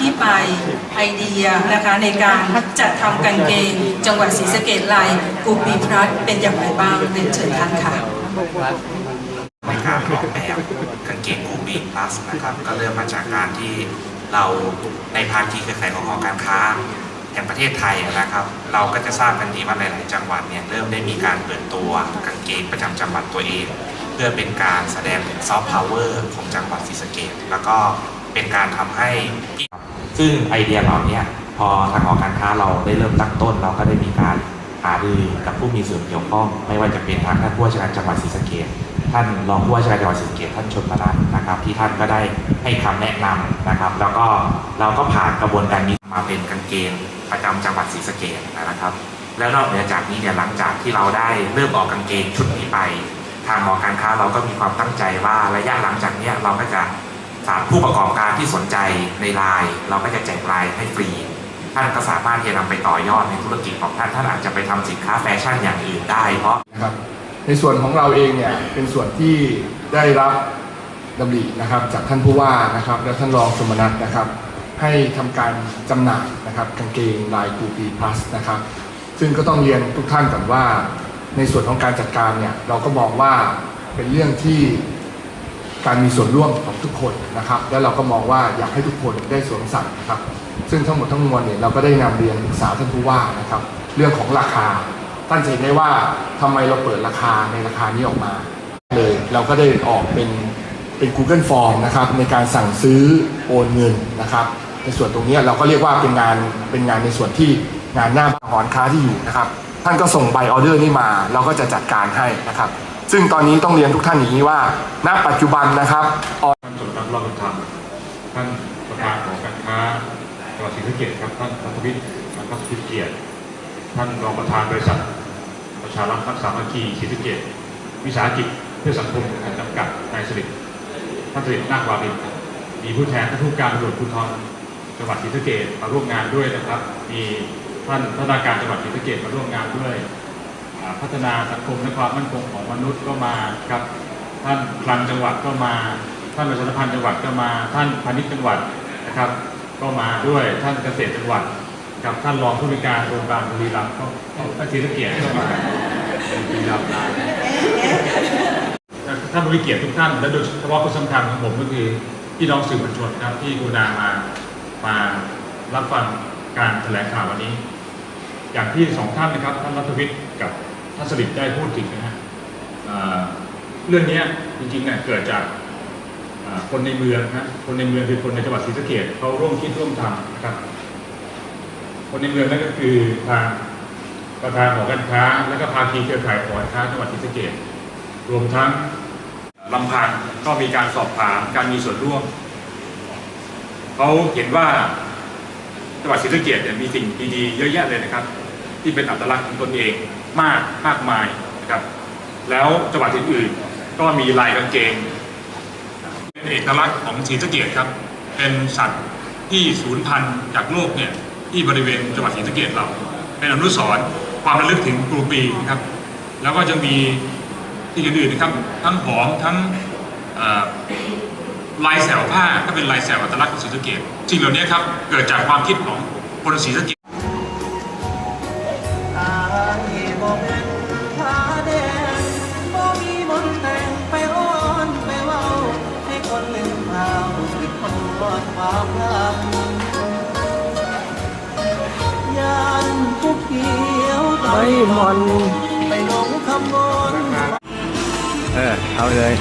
ที่ไปไอเดียนะคะในการจัดทำกางเกงจังหวัดศรีสะเกดลายกูปีพลัสเป็นอย่างไรบ้างเรียนเชิญท่านค่ะในการออกแบบกางเกงคูบีพลัสนะครับก็เริ่มมาจากการที่เราในภาคีเครือข่ายของหอการค้าแห่งประเทศไทยนะครับ เราก็จะทราบกันดีว่าหลาย ๆ จังหวัดเนี่ยเริ่มได้มีการเปิดตัวกางเกงประจำจังหวัดตัวเอง เพื่อเป็นการแสดงถึงซอฟต์พาวเวอร์ของจังหวัดศรีสะเกษแล้วก็เป็นการทำให้ ซึ่งไอเดียเหล่านี้พอทางหอการค้าเราได้เริ่มตั้งต้น เราก็ได้มีการหารือกับผู้มีส่วนเกี่ยวข้อง ไม่ว่าจะเป็นทางท่านผู้ว่าราชการจังหวัดศรีสะเกษท่านรองผู้ว่าราชการจังหวัดศรีสะเกษท่านชนมารัตน์นะครับ ที่ท่านก็ได้ให้คำแนะนำนะครับ แล้วก็เราก็ผ่านกระบวนการนี้มาเป็นกางเกงประจำจังหวัดศรีสะเกษนะครับ แล้วนอกเหนือจากนี้เนี่ยหลังจากที่เราได้เริ่มออกกางเกงชุดนี้ไป ทางหอการค้าเราก็มีความตั้งใจว่าระยะหลังจากนี้เราก็จะ ผู้ประกอบการที่สนใจในไลน์เราก็จะแจกไลน์ให้ฟรี ท่านก็สามารถที่จะนำไปต่อยอดในธุรกิจของท่านท่านอาจจะไปทำสินค้าแฟชั่นอย่างอื่นได้เพราะนะครับในส่วนของเราเองเนี่ยเป็นส่วนที่ได้รับดำรินะครับจากท่านผู้ว่านะครับและท่านรองสมนัทนะครับ ให้ทำการจำหน่ายนะครับกางเกงลายกูปีพลัสนะครับ ซึ่งก็ต้องเรียนทุกท่านก่อนว่า ในส่วนของการจัดการเนี่ยเราก็มองว่าเป็นเรื่องที่ การมีส่วนร่วมของทุกคนนะครับ และเราก็มองว่าอยากให้ทุกคนได้สวมใส่นะครับ ซึ่งทั้งหมดทั้งมวลเนี่ยเราก็ได้นำเรียนปรึกษาท่านผู้ว่านะครับ เรื่องของราคาท่านจะเห็นได้ว่าทำไมเราเปิดราคาในราคานี้ออกมาเลยเราก็ได้ออกเป็นเป็น Google Form นะครับในการสั่งซื้อโอนเงินนะครับ ในส่วนตรงนี้เราก็เรียกว่าเป็นงานเป็นงานในส่วนที่งานหน้าหอนค้าที่อยู่นะครับ ท่านก็ส่งใบออเดอร์นี้มา เราก็จะจัดการให้นะครับ ซึ่งตอนนี้ต้องเรียนทุกท่านอย่างนี้ว่า ณ ปัจจุบันนะครับท่านสมรักรอดบุญธรรมท่านประธานของการค้าจังหวัดศรีสะเกษครับท่านพัทวิทย์พัทวิทย์เกียรติท่านรองประธานบริษัท ประชารัฐรักษามัคคีศรีสะเกษวิสาหกิจเพื่อสังคมจำกัดนายสลิดท่านสลิดนาควารินมีผู้แทนท่านผู้การตำรวจภูธรจังหวัดศรีสะเกษมาร่วมงานด้วยนะครับ มีท่านพัฒนาการจังหวัดศรีสะเกษมาร่วมงานด้วย พัฒนาสังคมและความมั่นคงของมนุษย์ก็มาครับท่านคลังจังหวัดก็มา ท่านประชาสัมพันธ์จังหวัดก็มา ท่านพาณิชย์จังหวัดนะครับ ก็มาด้วยท่านเกษตรจังหวัดกับท่านรองผู้วยการโรงพยาบาลบุรีรัมย์ก็ก็ศรีสะเกียรติก็มาบุรีรัมย์ท่านบริเกียรติทุกท่านและโดยเฉพาะคนสำคัญของผมก็คือพี่น้องสื่อมวลชนครับที่กรุณามามารับฟังการแถลงข่าววันนี้ อย่างที่สองท่านนะครับท่านรัฐวิทย์กับ ท่านสลิดได้พูดถึงนะฮะเรื่องนี้จริงๆเนี่ยเกิดจากคนในเมืองนะคนในเมืองคือคนในจังหวัดศรีสะเกษเขาร่วมคิดร่วมทำนะครับ คนในเมืองนั่นก็คือทางประธานหอการค้า และก็ภาคีเครือข่ายหอการค้าจังหวัดศรีสะเกษรวมทั้งลำพังก็มีการสอบถามการมีส่วนร่วมเขาเห็นว่าจังหวัดศรีสะเกษเนี่ยมีสิ่งดีๆเยอะแยะเลยนะครับ ที่เป็นอัตลักษณ์ของตนเอง มากมากมายนะครับแล้วจังหวัดอื่นๆก็มีลายกางเกงเป็นเอกลักษณ์ของศรีสะเกษครับ เป็นสัตว์ที่สูญพันธุ์จากโลกเนี่ยที่บริเวณจังหวัดศรีสะเกษเรา เป็นอนุสรณ์ความระลึกถึงครูปีนะครับ แล้วก็จะมีที่อื่นๆนะครับทั้งหอมทั้งลายแสวผ้าก็เป็นลายแสวอัตลักษณ์ของศรีสะเกษสิ่งเหล่านี้ครับเกิดจากความคิดของคนศรีสะเกษ คือคนรอดความรักยานผู้เขียวไม่มันไปลงคำมนเออเอาเลย